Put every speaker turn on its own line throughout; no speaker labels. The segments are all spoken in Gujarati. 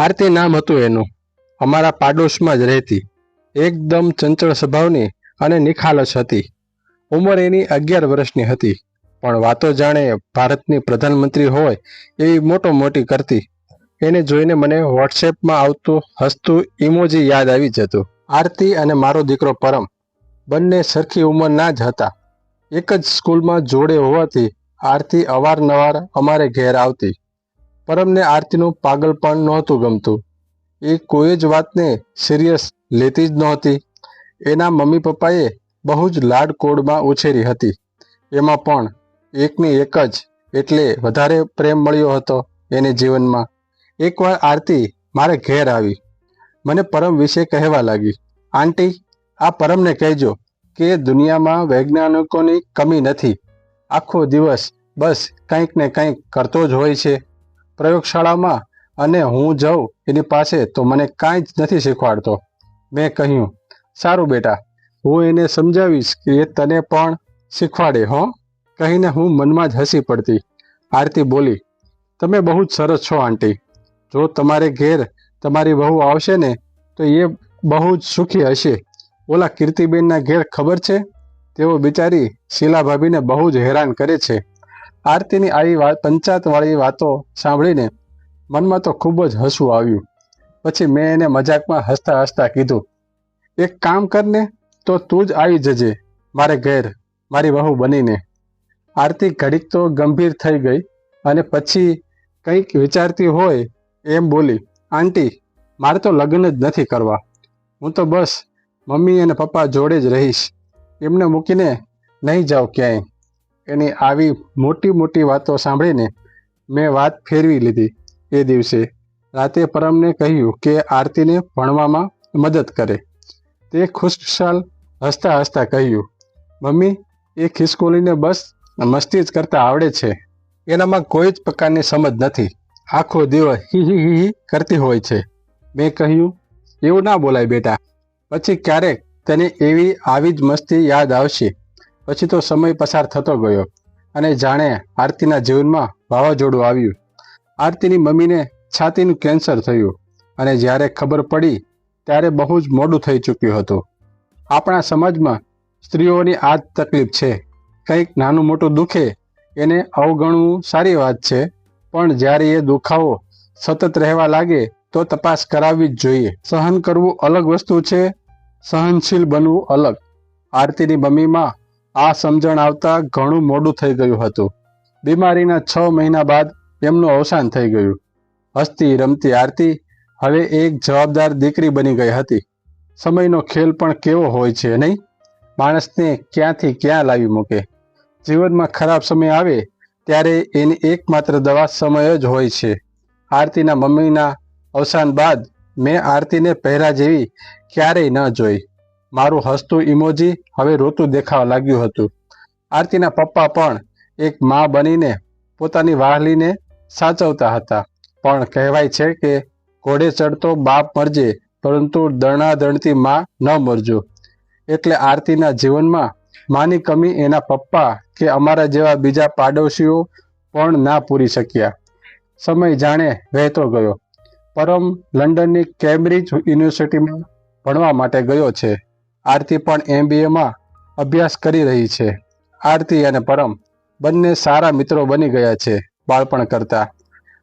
આરતી નામ હતું એનું. અમારા પાડોશમાં જ રહેતી. એકદમ ચંચળ સ્વભાવની અને નિખાલસ હતી. ઉંમર એની અગિયાર વર્ષની હતી. પણ વાતો જાણે ભારતની પ્રધાનમંત્રી હોય એવી મોટો મોટી કરતી. એને જોઈને મને વોટ્સએપમાં આવતું હસતું ઇમોજી યાદ આવી જતું. આરતી અને મારો દીકરો પરમ. બંને સરખી ઉંમરના જ હતા. એક જ સ્કૂલમાં જોડે હોવાથી આરતી અવારનવાર અમારે ઘેર આવતી. પરમને આરતીનું પાગલપણ નહોતું ગમતું. એ કોઈ જ વાતને સિરિયસ લેતી જ નહોતી. એના મમ્મી પપ્પાએ બહુ જ લાડ કોડમાં ઉછેરી હતી. એમાં પણ એકની એક જ એટલે વધારે પ્રેમ મળ્યો હતો એને જીવનમાં. એકવાર આરતી મારે ઘેર આવી. મને પરમ વિશે કહેવા લાગી, આંટી, આ પરમને કહેજો કે દુનિયામાં વૈજ્ઞાનિકોની કમી નથી. આખો દિવસ બસ કંઈક ને કંઈક કરતો જ હોય છે. પ્રયોગશાળામાં અને હું જાઉં એની પાસે તો મને કાંઈ જ નથી શીખવાડતો. મેં કહ્યું, સારું બેટા, હું એને સમજાવીશ કે એ તને પણ શીખવાડે, હો. કહીને હું મનમાં જ હસી પડતી. આરતી બોલી, તમે બહુ જ સરસ છો, આંટી. જો તમારે ઘેર તમારી વહુ આવશે ને, તો એ બહુ જ સુખી હશે. ઓલા કીર્તિબેનના ઘેર ખબર છે? તેઓ બિચારી શીલા ભાભીને બહુ જ હેરાન કરે છે. આરતીની આવી વાત પંચાયતવાળી વાતો સાંભળીને મનમાં તો ખૂબ જ હસવું આવ્યું. પછી મેં એને મજાકમાં હસતા હસતા કીધું, એક કામ કરને તો તું જ આવી જજે, મારે ઘેર, મારી વહુ બનીને. આરતી ઘડીક તો ગંભીર થઈ ગઈ અને પછી કંઈક વિચારતી હોય એમ બોલી, આંટી, મારે તો લગ્ન જ નથી કરવા. હું તો બસ મમ્મી અને પપ્પા જોડે જ રહીશ. એમને મૂકીને નહીં જાઉં ક્યાંય. એની આવી મોટી મોટી વાતો સાંભળીને મેં વાત ફેરવી લીધી એ દિવસે. રાતે પરમને કહ્યું કે આરતીને ભણવામાં મદદ કરે. તે ખુશખુશાલ હસતા હસતા કહ્યું, મમ્મી, એ ખિસકોલીને બસ મસ્તી જ કરતા આવડે છે. એનામાં કોઈ જ પ્રકારની સમજ નથી. આખો દિવસ હી હી હી કરતી હોય છે. મેં કહ્યું, એવું ના બોલાય બેટા. પછી ક્યારેક તને એવી આવી જ મસ્તી યાદ આવશે. પછી તો સમય પસાર થતો ગયો અને જાણે આરતીના જીવનમાં વાવાઝોડું આવ્યું. આરતીની મમ્મીને છાતીનું કેન્સર થયું અને જ્યારે ખબર પડી ત્યારે બહુ જ મોડું થઈ ચૂક્યું હતું. આપણા સમાજમાં સ્ત્રીઓની આ જ તકલીફ છે. કંઈક નાનું મોટું દુખે એને અવગણવું સારી વાત છે, પણ જ્યારે એ દુખાવો સતત રહેવા લાગે તો તપાસ કરાવવી જ જોઈએ. સહન કરવું અલગ વસ્તુ છે, સહનશીલ બનવું અલગ. આરતીની મમ્મીમાં આ સમજણ આવતા ઘણું મોડું થઈ ગયું હતું. બીમારીના છ મહિના બાદ એમનું અવસાન થઈ ગયું. હસતી રમતી આરતી હવે એક જવાબદાર દીકરી બની ગઈ હતી. સમયનો ખેલ પણ કેવો હોય છે નહીં? માણસને ક્યાંથી ક્યાં લાવી મૂકે? જીવનમાં ખરાબ સમય આવે ત્યારે એની એકમાત્ર દવા સમય જ હોય છે. આરતીના મમ્મીના અવસાન બાદ મેં આરતીને પહેરા જેવી ક્યારેય ન જોઈ. મારું હસતું ઇમોજી હવે રોતું દેખાવા લાગ્યું હતું. આરતીના પપ્પા પણ એક મા બનીને પોતાની વાહલીને સાચવતા હતા. પણ કહેવાય છે કે ઘોડે ચડતો બાપ મરજે, પરંતુ દરણા દણતી મા ન મરજો. એટલે આરતીના જીવનમાં માની કમી એના પપ્પા કે અમારા જેવા બીજા પાડોશીઓ પણ ના પૂરી શક્યા. સમય જાણે વહેતો ગયો. પરમ લંડનની કેમ્બ્રિજ યુનિવર્સિટીમાં ભણવા માટે ગયો છે. આરતી પણ એમબીએમાં અભ્યાસ કરી રહી છે. આરતી અને પરમ બંને સારા મિત્રો બની ગયા છે, બાળપણ કરતા.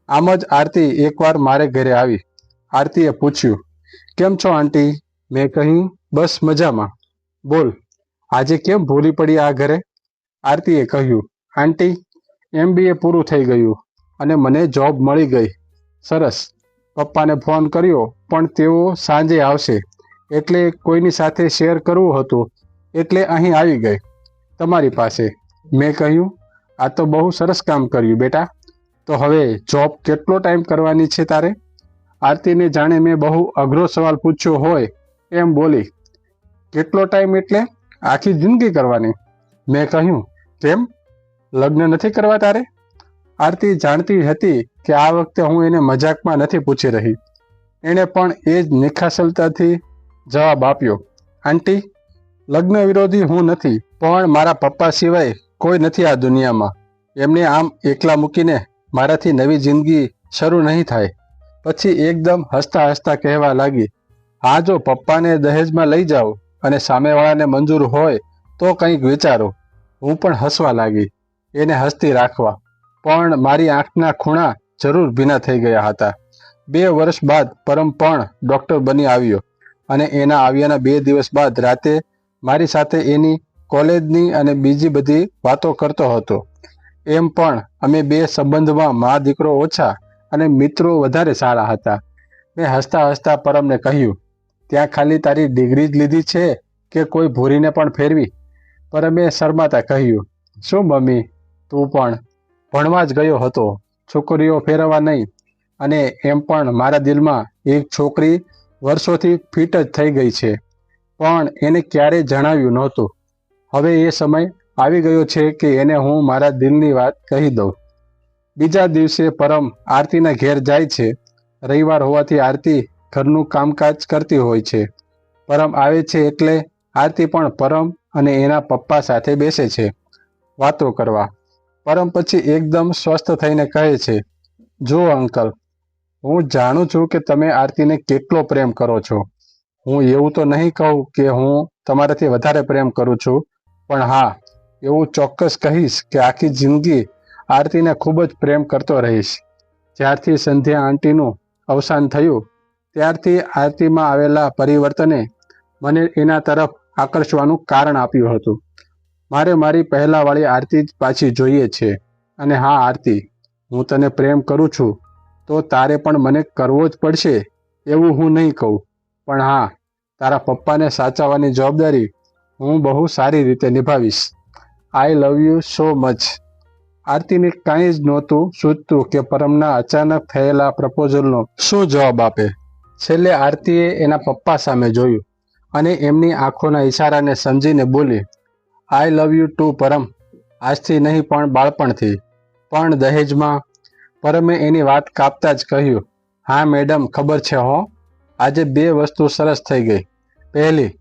આમ જ આરતી એકવાર મારે ઘરે આવી. આરતીએ પૂછ્યું, કેમ છો આંટી? મેં કહ્યું, બસ મજામાં. બોલ, આજે કેમ ભૂલી પડી આ ઘરે? આરતીએ કહ્યું, આંટી એમબીએ પૂરું થઈ ગયું અને મને જોબ મળી ગઈ. સરસ. પપ્પાને ફોન કર્યો, પણ તેઓ સાંજે આવશે. એટલે કોઈની સાથે શેર કરવું હતું, એટલે અહીં આવી ગઈ. તમારી પાસે. મેં કહ્યું, આ તો બહુ સરસ કામ કર્યું બેટા. તો હવે જોબ કેટલો ટાઈમ કરવાની છે તારે? આરતીને જાણે મેં બહુ અઘરો સવાલ પૂછ્યો હોય એમ બોલી, કેટલો ટાઈમ એટલે? આખી જિંદગી કરવાની. મેં કહ્યું, કેમ? લગ્ન નથી કરવા તારે? આરતી જાણતી હતી કે આ વખતે હું એને મજાકમાં નથી પૂછી રહી. એણે પણ એ જ નિખાસલતાથી જવાબ આપ્યો, આંટી, લગ્ન વિરોધી હું નથી, પણ મારા પપ્પા સિવાય કોઈ નથી આ દુનિયામાં. એમને આમ એકલા મૂકીને મારાથી નવી જિંદગી શરૂ નહીં થાય. પછી એકદમ હસતા હસતા કહેવા લાગી, હા જો, પપ્પાને દહેજમાં લઈ જાઓ અને સામેવાળાને મંજૂર હોય તો કંઈક વિચારો. હું પણ હસવા લાગી, એને હસતી રાખવા. પણ મારી આંખના ખૂણા જરૂર ભીના થઈ ગયા હતા. બે વર્ષ બાદ પરમ પણ ડોક્ટર બની આવ્યો. અને એના આવ્યાના બે દિવસ બાદ રાતે મારી સાથે એની કોલેજની અને બીજી બધી વાતો કરતો હતો. એમ પણ અમે બે સંબંધમાં મા દીકરો ઓછા અને મિત્રો વધારે સારા હતા. મેં હસતા હસતા પરમને કહ્યું, ત્યાં ખાલી તારી ડિગ્રી જ લીધી છે કે કોઈ ભૂરીને પણ ફેરવી? પરમે શરમાતા કહ્યું, શું મમ્મી, તું પણ ભણવા જ ગયો હતો, છોકરીઓ ફેરવવા નહીં. અને એમ પણ મારા દિલમાં એક છોકરી વર્ષોથી ફિટ જ થઈ ગઈ છે. પણ એને ક્યારેય જણાવ્યું નહોતું. હવે એ સમય આવી ગયો છે કે એને હું મારા દિલની વાત કહી દઉં. બીજા દિવસે પરમ આરતીના ઘેર જાય છે. રવિવાર હોવાથી આરતી ઘરનું કામકાજ કરતી હોય છે. પરમ આવે છે એટલે આરતી પણ પરમ અને એના પપ્પા સાથે બેસે છે. વાતો કરવા. પરમ પછી એકદમ સ્વસ્થ થઈને કહે છે, જો અંકલ હું જાણું છું કે તમે આરતીને કેટલો પ્રેમ કરો છો. હું એવું તો નહીં કહું કે હું તમારાથી વધારે પ્રેમ કરું છું, પણ હા, એવું ચોક્કસ કહીશ કે આખી જિંદગી આરતીને ખૂબ જ પ્રેમ કરતો રહીશ. જ્યારથી સંધ્યા આંટીનું અવસાન થયું, ત્યારથી આરતીમાં આવેલા પરિવર્તને મને એના તરફ આકર્ષવાનું કારણ આપ્યું હતું. મારે મારી પહેલાવાળી આરતી જ પાછી જોઈએ છે. અને હા, આરતી, હું તને પ્રેમ કરું છું તો તારે પણ મને કરવો જ પડશે એવું હું નહીં કહું. પણ હા, તારા પપ્પાને સાચવવાની જવાબદારી હું બહુ સારી રીતે નિભાવીશ. I love you so much આરતીને કાંઈ જ નહોતું સૂચતું કે પરમના અચાનક થયેલા પ્રપોઝલનો શું જવાબ આપે. છેલ્લે આરતીએ એના પપ્પા સામે જોયું અને એમની આંખોના ઈશારાને સમજીને બોલી I love you too Param. આજથી નહીં પણ બાળપણથી. પણ દહેજમાં પરમે એની વાત કાપતા જ કહ્યું, હા, મેડમ, ખબર છે હો. આજે બે વસ્તુ સરસ થઈ ગઈ. પહેલી,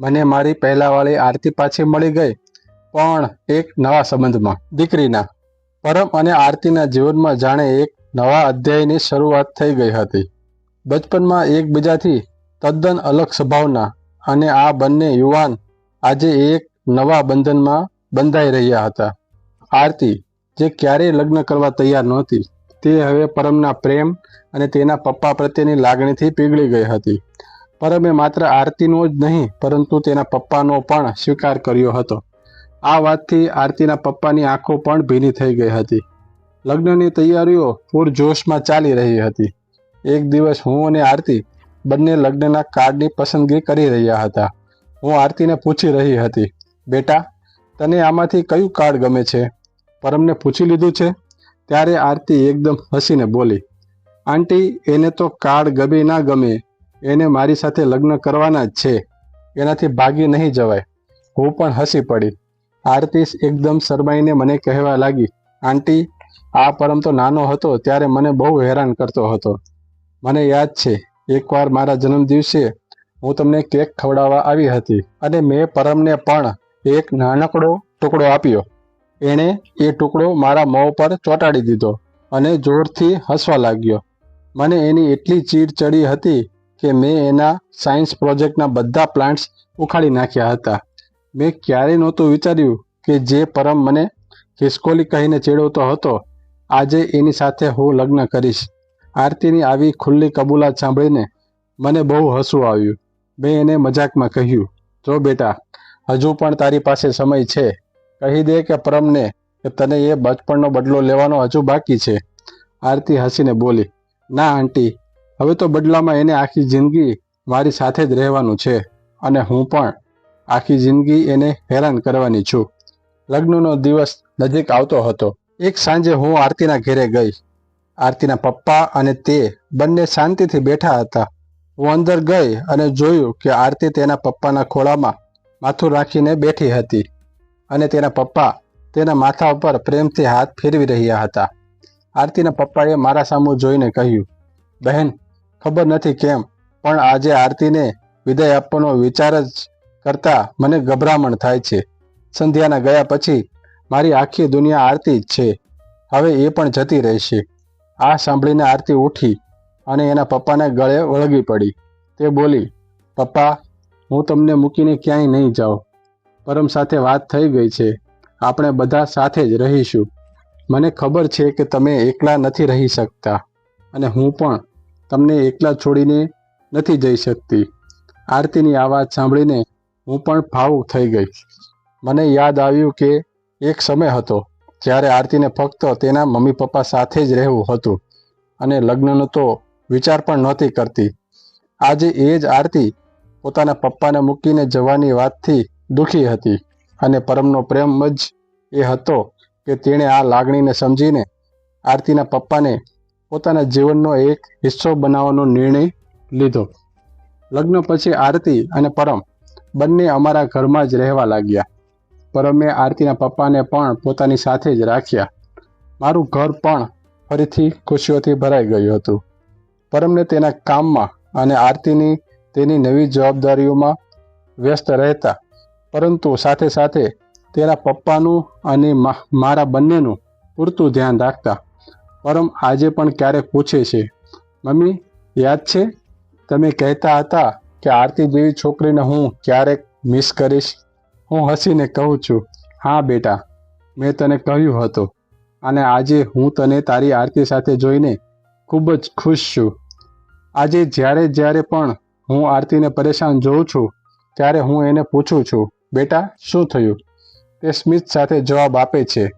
મને મારી પહેલાવાળી આરતી પાછી મળી ગઈ, પણ એક નવા સંબંધમાં. દીકરીના. પરમ અને આરતીના જીવનમાં જાણે એક નવા અધ્યાયની શરૂઆત થઈ ગઈ હતી. બચપનમાં એકબીજાથી તદ્દન અલગ સ્વભાવના અને આ બંને યુવાન આજે એક નવા બંધનમાં બંધાઈ રહ્યા હતા. આરતી, જે ક્યારેય લગ્ન કરવા તૈયાર નહોતી. તે હવે પરમના પ્રેમ અને તેના પપ્પા પ્રત્યેની લાગણીથી પીગળી ગઈ હતી. પરમે માત્ર આરતીનો જ નહીં, પરંતુ તેના પપ્પાનો પણ સ્વીકાર કર્યો હતો. આ વાતથી આરતીના પપ્પાની આંખો પણ ભીની થઈ ગઈ હતી. લગ્નની તૈયારીઓ પૂરજોશમાં ચાલી રહી હતી. એક દિવસ હું અને આરતી બંને લગ્નના કાર્ડની પસંદગી કરી રહ્યા હતા. હું આરતીને પૂછી રહી હતી, બેટા, તને આમાંથી કયું કાર્ડ ગમે છે? પરમને પૂછી લીધું છે? ત્યારે આરતી એકદમ હસીને બોલી, આંટી, એને તો કાળ ગમે ના ગમે, એને મારી સાથે લગ્ન કરવાના જ છે, એનાથી ભાગી નહીં જવાય. હું પણ હસી પડી. આરતી એકદમ શરમાઈને મને કહેવા લાગી, આંટી, આ પરમ તો નાનો હતો ત્યારે મને બહુ હેરાન કરતો હતો. મને યાદ છે, એકવાર મારા જન્મ દિવસે હું તમને કેક ખવડાવવા આવી હતી અને મેં પરમને પણ એક નાનકડો ટુકડો આપ્યો. એણે એ ટુકડો મારા મોં પર ચોંટાડી દીધો અને જોરથી હસવા લાગ્યો. મને એની એટલી ચીડ ચડી હતી કે મેં એના સાયન્સ પ્રોજેક્ટના બધા પ્લાન્ટ્સ ઉખાડી નાખ્યા હતા. મેં ક્યારેય નહોતું વિચાર્યું કે જે પરમ મને ખિસકોલી કહીને ચેડવતો હતો, આજે એની સાથે હું લગ્ન કરીશ. આરતીની આવી ખુલ્લી કબૂલાત સાંભળીને મને બહુ હસવું આવ્યું. મેં એને મજાકમાં કહ્યું, જો બેટા, હજુ પણ તારી પાસે સમય છે કહી દે કે પરમને કે તને એ બચપણનો બદલો લેવાનો હજુ બાકી છે. આરતી હસીને બોલી, ના, આંટી, હવે તો બદલામાં એને આખી જિંદગી મારી સાથે જ રહેવાનું છે અને હું પણ આખી જિંદગી એને હેરાન કરવાની છું. લગ્નનો દિવસ નજીક આવતો હતો. એક સાંજે હું આરતીના ઘેરે ગઈ. આરતીના પપ્પા અને તે બંને શાંતિથી બેઠા હતા. હું અંદર ગઈ અને જોયું કે આરતી તેના પપ્પાના ખોળામાં માથું રાખીને બેઠી હતી. અને તેના પપ્પા તેના માથા ઉપર પ્રેમથી હાથ ફેરવી રહ્યા હતા. આરતીના પપ્પાએ મારા સામું જોઈને કહ્યું, બહેન, ખબર નથી કેમ, પણ આજે આરતીને વિદાય આપવાનો વિચાર જ કરતા મને ગભરામણ થાય છે. સંધ્યાના ગયા પછી મારી આખી દુનિયા આરતી જ છે. હવે એ પણ જતી રહેશે. આ સાંભળીને આરતી ઉઠી અને એના પપ્પાને ગળે વળગી પડી. તે બોલી, પપ્પા, હું તમને મૂકીને ક્યાંય નહીં જાઉં. પરમ સાથે વાત થઈ ગઈ છે. આપણે બધા સાથે જ રહીશું. મને ખબર છે કે તમે એકલા નથી રહી શકતા. અને હું પણ તમને એકલા છોડીને નથી જઈ શકતી. આરતીની આ વાત સાંભળીને હું પણ ભાવુક થઈ ગઈ. મને યાદ આવ્યું કે એક સમય હતો જ્યારે આરતીને ફક્ત તેના મમ્મી પપ્પા સાથે જ રહેવું હતું અને લગ્નનો તો વિચાર પણ નહોતી કરતી. આજે એ જ આરતી પોતાના પપ્પાને મૂકીને જવાની વાતથી દુઃખી હતી અને પરમનો પ્રેમ જ એ હતો કે તેણે આ લાગણીને સમજીને આરતીના પપ્પાને પોતાના જીવનનો એક હિસ્સો બનાવવાનો નિર્ણય લીધો. લગ્ન પછી આરતી અને પરમ બંને અમારા ઘરમાં જ રહેવા લાગ્યા. પરમે આરતીના પપ્પાને પણ પોતાની સાથે જ રાખ્યા. મારું ઘર પણ ફરીથી ખુશીઓથી ભરાઈ ગયું હતું. પરમને તેના કામમાં અને આરતીની તેની નવી જવાબદારીઓમાં વ્યસ્ત રહેતા પરંતુ સાથે સાથે તેના પપ્પાનું અને મારા બંનેનું પૂરતું ધ્યાન રાખતા પરમ આજે પણ ક્યારેક પૂછે છે, મમ્મી, યાદ છે? તમે કહેતા હતા કે આરતી જેવી છોકરીને હું ક્યારેક મિસ કરીશ. હું હસીને કહું છું, હા બેટા, મેં તને કહ્યું હતું. અને આજે હું તને તારી આરતી સાથે જોઈને ખૂબ જ ખુશ છું. આજે જ્યારે જ્યારે પણ હું આરતીને પરેશાન જોઉં છું, ત્યારે હું એને પૂછું છું બેટા, શું થયું? તે સ્મિત સાથે જવાબ આપે છે,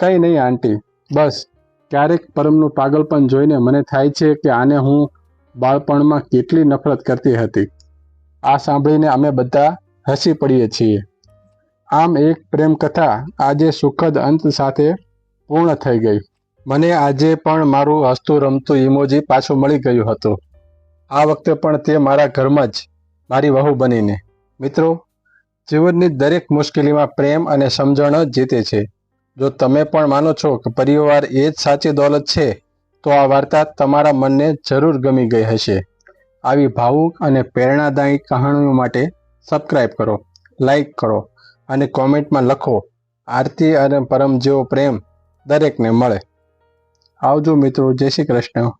કંઈ નહીં, આંટી. બસ. ક્યારેક પરમનું પાગલપણ જોઈને મને થાય છે કે આને હું બાળપણમાં કેટલી નફરત કરતી હતી. આ સાંભળીને અમે બધા હસી પડીએ છીએ. આમ એક પ્રેમ કથા આજે સુખદ અંત સાથે પૂર્ણ થઈ ગઈ. મને આજે પણ મારું હસતું, રમતું ઇમોજી પાછું મળી ગયું હતું. આ વખતે પણ તે મારા ઘરમાં જ મારી વહુ બનીને. મિત્રો જીવનની દરેક મુશ્કેલીમાં પ્રેમ અને સમજણ જ જીતે છે. જો તમે પણ માનો છો કે પરિવાર એ જ સાચી દોલત છે, તો આ વાર્તા તમારા મનને જરૂર ગમી ગઈ હશે. આવી ભાવુક અને પ્રેરણાદાયી કહાણીઓ માટે સબસ્ક્રાઈબ કરો લાઈક કરો અને કોમેન્ટમાં લખો, આરતી અને પરમ જેવો પ્રેમ દરેકને મળે. આવજો મિત્રો, જય શ્રી કૃષ્ણ.